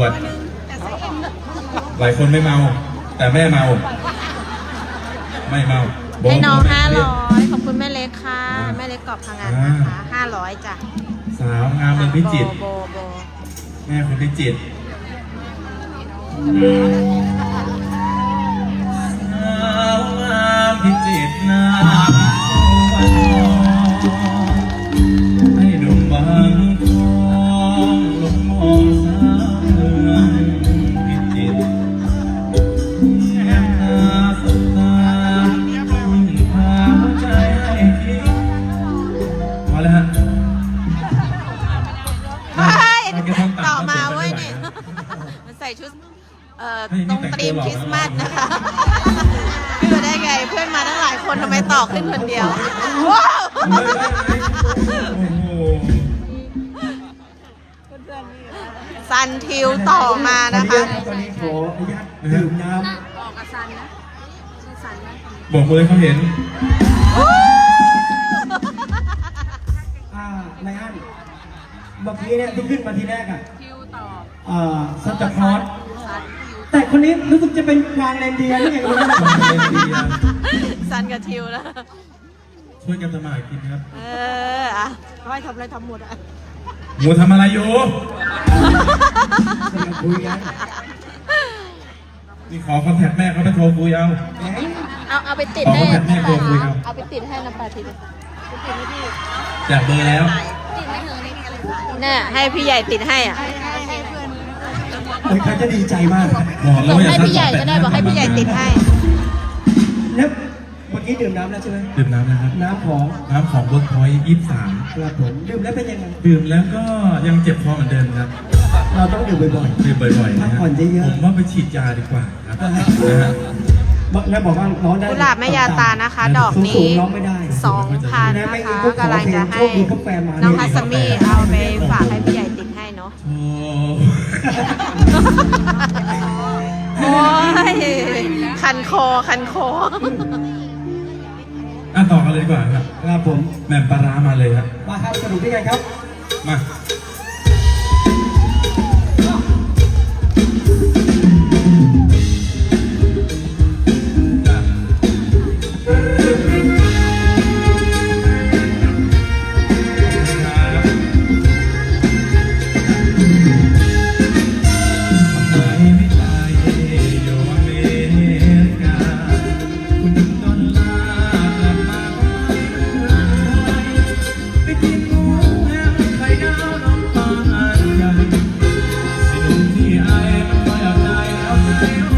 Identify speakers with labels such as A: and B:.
A: วด หลายคนไม่เมา แต่แม่เมา ไม่เมาโบะ
B: ให้น้อง
A: โบะ
B: ห้า
A: เรีย
B: ร้
A: ก
B: อยขอบคุณแม่เล็กค่ะ
A: อ่า
B: แม่เล็กกรอบพังงานนะคะห้าร้อยจ้ะ
A: สาวงามเมืองพิจิตร
B: โบโบ
A: แม่คนพิจิตร ตนี่รงแต่
B: ง
A: ต
B: รีม
A: ตัวหล่อ
B: คริสต์มาส
A: นะ
B: นะคะขึ้นมาได้ไงเพื่อนมาตั้งหลายคนทำไมต่อขึ้นคนเดียว ว้าว
A: เฮ้ยเฮ้ยเฮ้ยโอ้โห
B: ซันทิวต่อมานะคะ
C: ตอนนี้ขออนุญาตดื่มน้
A: บอกมือให้เขาเห็นำ
C: อ่าไลอ้อนเมื่อกี้เนี่ยที่ขึ้นมาทีแรกอะคิวต่ออ่าซันตาคลอสแต่ คนนี้รู้สึกจะเป็นกวางเรนเดียร์นี่เองรู้ไหม
B: ซันกับทิวนะ
A: ช่วยกันสมัครกินครับ
B: เอออะก็ให้ทำอะไรทำหมดอะ
A: หมูทำอะไรอยู่
C: กำลังคุยกัน
A: นี่ขอคอนแทคแม่เขาไปโทรคุยเอา
C: แหม
B: เอาเอาไปติด
A: เอา
B: ให้
A: แบบแม่โบคุยเอา
B: เอาไปติดให้น้ำปลาทิพย์
A: อยากเบอร์แล้ว
B: เนี่ยให้พี่ใหญ่ติดให้อะ
C: เฮ้ยเขาจะดีใจมาก
A: บอกแล้ว
B: ส่ง
A: ว่าอย่า
B: ให้พี่ใหญ่ก็ได้บอกให้พี่ใหญ่ติดให้
C: แล้วเมื่อกี้ดื่มน้ำแล้วใช่ไหม
A: ดื่มน้ำนะครับ
C: น้ำของ
A: น้ำของเวิร์กพอยต์ยี่สาม
C: ครับผมดื่มแล้วเป็นยังไง
A: ดื่มแล้วก็ยังเจ็บคอเหมือนเดิมครับ
C: เราต้องดื่มบ่อย
A: ดื่มบ่อยๆนะ
C: พัก
A: ฮะ
C: ผ่อนเยอะๆ
A: ผมว่าไปฉีดยาดีกว่าครับนะฮะ
C: ๆบอกแล้วบอกว่าน้องได้
B: กุหลาบแม่ยาตานะคะ ดอก
C: สู
B: นี้
C: งๆร้องไม่ได้
B: สองพันนะคะกำลังจะให้
C: โชคดีพวกแฟนมา
B: น้องฮัสมีเอาไปฝากให้พี่ใหญ่ติดให้เนาะ
A: โอ้
B: โอ้ ยคันคอคันคอ
A: อะต่อกันเลยดีกว่าครับ
C: ครับผม
A: แหม่มปลาร้ามาเลยครับ
C: มาครับสรุปได้ไงครับ
A: มา you.